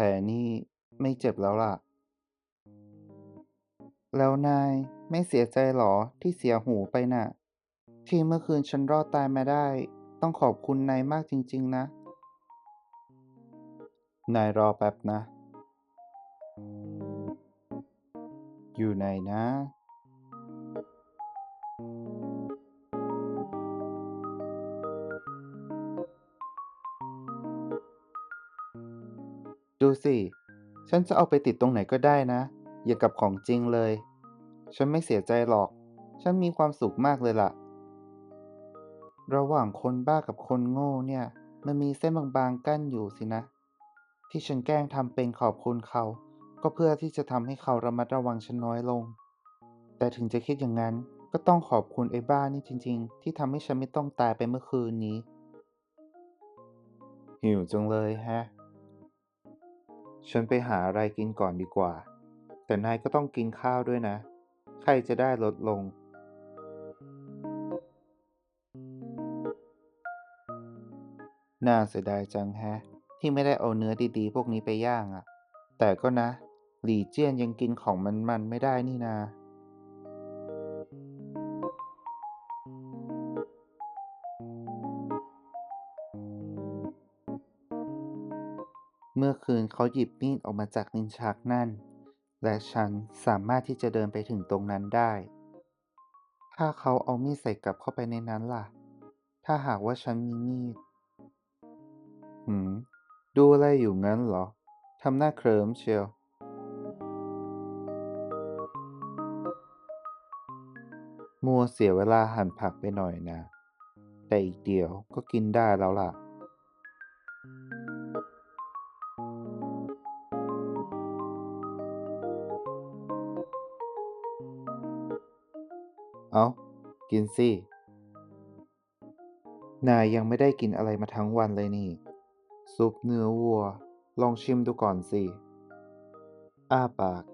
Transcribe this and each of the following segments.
ลนี่ไม่เจ็บแล้วล่ะ แล้วนายไม่เสียใจหรอที่เสียหูไปน่ะ ที่เมื่อคืนฉันรอดตายมาได้ ต้องขอบคุณนายมากจริง ๆ นะ นายรอแป๊บนะ อยู่ไหนนะ ดูสิ ฉันจะเอาไปติดตรงไหนก็ได้นะ อย่ากับของจริงเลย ฉันไม่เสียใจหรอก ฉันมีความสุขมากเลยล่ะ ระหว่างคนบ้ากับคนโง่เนี่ย มันมีเส้นบางๆกั้นอยู่สินะ ที่ฉันแกล้งทำเป็นขอบคุณเขา ก็เพื่อที่จะทำให้เขาระมัดระวังฉันน้อยลง แต่ถึงจะคิดอย่างนั้น ก็ต้องขอบคุณไอ้บ้านี่จริง ๆ ที่ทำให้ฉันไม่ต้องตายไปเมื่อคืนนี้ หิวจังเลยแฮะ ฉันไปหาอะไรกินก่อนดีกว่า แต่นายก็ต้องกินข้าวด้วยนะ ไข้จะได้ลดลง น่าเสียดายจังแฮะ ที่ไม่ได้เอาเนื้อดีๆ พวกนี้ไปย่างอะ่ะ แต่ก็นะ หลี่เจียนยังกินของมันๆไม่ได้นี่นา เมื่อคืนเขาหยิบมีดออกมาจากลิ้นชักนั่น และฉันสามารถที่จะเดินไปถึงตรงนั้นได้ ถ้าเขาเอามีดใส่กลับเข้าไปในนั้นล่ะ ถ้าหากว่าฉันมีมีด หืม ดูอะไรอยู่งั้นเหรอ ทำหน้าเคลิมเชียว มัวเสียเวลาหั่นผักไปหน่อยนะ แต่อีกเดี๋ยวก็กินได้แล้วล่ะ เอากินสิ นายยังไม่ได้กินอะไรมาทั้งวันเลยนี่ ซุปเนื้อวัว ลองชิมดูก่อนสิ อ้าปาก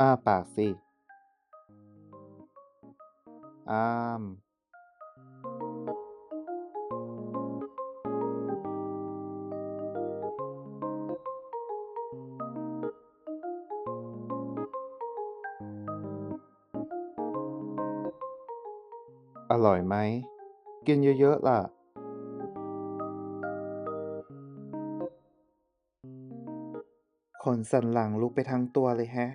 อ้าปากสิ อ้าม อร่อยไหม กินเยอะๆล่ะ ขนสันหลังลุกไปทั้งตัวเลยแฮะ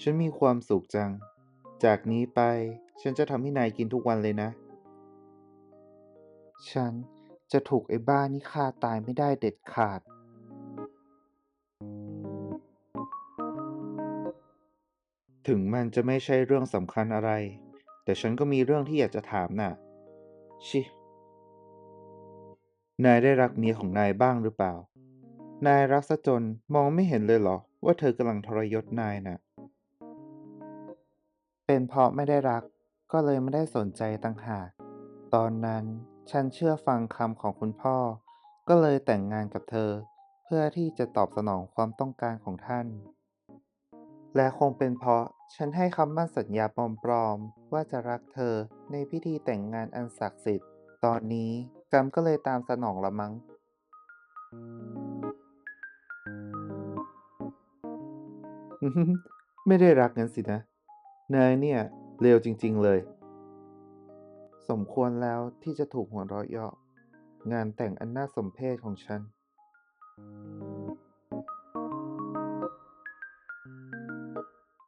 ฉันมีความสุขจัง จากนี้ไปฉันจะทำให้นายกินทุกวันเลยนะ ฉันจะถูกไอ้บ้านี่ฆ่าตายไม่ได้เด็ดขาด ถึงมันจะไม่ใช่เรื่องสำคัญอะไร แต่ฉันก็มีเรื่องที่อยากจะถามน่ะ ชิ นายได้รักเมียของนายบ้างหรือเปล่า นายรักซะจนมองไม่เห็นเลยเหรอ ว่าเธอกำลังทรยศนายน่ะ เป็นเพราะไม่ได้รัก ก็เลยไม่ได้สนใจต่างหาก ตอนนั้นฉันเชื่อฟังคำของคุณพ่อ ก็เลยแต่งงานกับเธอ เพื่อที่จะตอบสนองความต้องการของท่าน และคงเป็นเพราะ ฉันให้คำมั่นสัญญาปลอมๆ ว่าจะรักเธอในพิธีแต่งงานอันศักดิ์สิทธิ์ ตอนนี้กรรมก็เลยตามสนองละมั้ง ไม่ได้รักงั้นสินะ นายเนี่ยเลวจริง ๆเลย สมควรแล้วที่จะถูกหัวเราะเยาะงานแต่งอันน่าสมเพชของฉัน